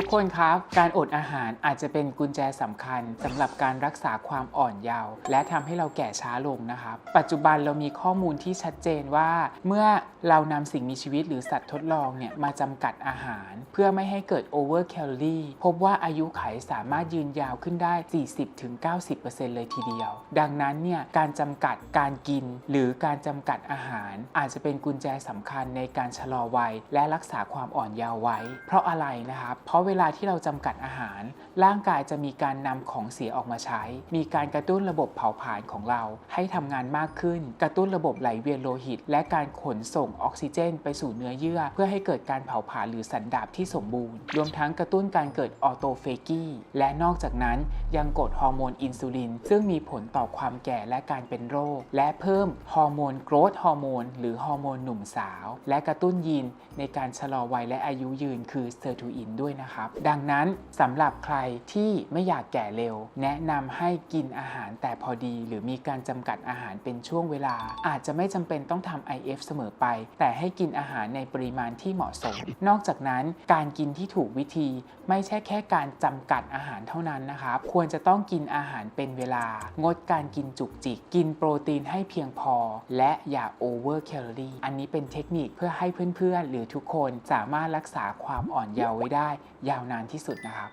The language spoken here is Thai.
ทุกคนครับ การอดอาหารอาจจะเป็นกุญแจสำคัญสำหรับการรักษาความอ่อนเยาว์และทำให้เราแก่ช้าลงนะครับ ปัจจุบันเรามีข้อมูลที่ชัดเจนว่า เมื่อเรานำสิ่งมีชีวิตหรือสัตว์ทดลองเนี่ยมาจำกัดอาหาร เพื่อไม่ให้เกิดโอเวอร์แคลอรี่พบว่าอายุไขสามารถยืนยาวขึ้นได้ 40-90%เลยทีเดียว ดังนั้นเนี่ยการจำกัดการกิน หรือการจำกัดอาหาร อาจจะเป็นกุญแจสำคัญในการชะลอวัย และรักษาความอ่อนเยาว์ไว้ เพราะอะไรนะครับเพราะเวลาที่เราจำกัดอาหาร ร่างกายจะมีการนำของเสียออกมาใช้ มีการกระตุ้นระบบเผาผลาญของเรา ให้ทำงานมากขึ้น กระตุ้นระบบไหลเวียนโลหิต และการขนส่งออกซิเจน ไปสู่เนื้อเยื่อ เพื่อให้เกิดการเผาผลาญหรือสันดาบที่สมบูรณ์ รวมทั้งกระตุ้นการเกิดออโตเฟกีและนอกจากนั้นยังกดฮอร์โมนอินซูลิน ซึ่งมีผลต่อความแก่และการเป็นโรค และเพิ่มฮอร์โมนโกรทฮอร์โมนหรือฮอร์โมนหนุ่มสาว และกระตุ้นยีนในการชะลอวัยและอายุยืนคือเซอร์ทูอินด้วยนะคะนะครับ ดังนั้นสำหรับใครที่ไม่อยากแก่เร็ว แนะนำให้กินอาหารแต่พอดี หรือมีการจำกัดอาหารเป็นช่วงเวลา อาจจะไม่จำเป็นต้องทำ IF เสมอไป แต่ให้กินอาหารในปริมาณที่เหมาะสม นอกจากนั้นการกินที่ถูกวิธี ไม่ใช่แค่การจำกัดอาหารเท่านั้นนะครับ ควรจะต้องกินอาหารเป็นเวลา งดการกินจุกจิก กินโปรตีนให้เพียงพอ และอย่าโอเวอร์แคลอรี่ อันนี้เป็นเทคนิคเพื่อให้เพื่อนๆ หรือทุกคนสามารถรักษาความอ่อนเยาว์ไว้ได้ยาวนานที่สุดนะครับ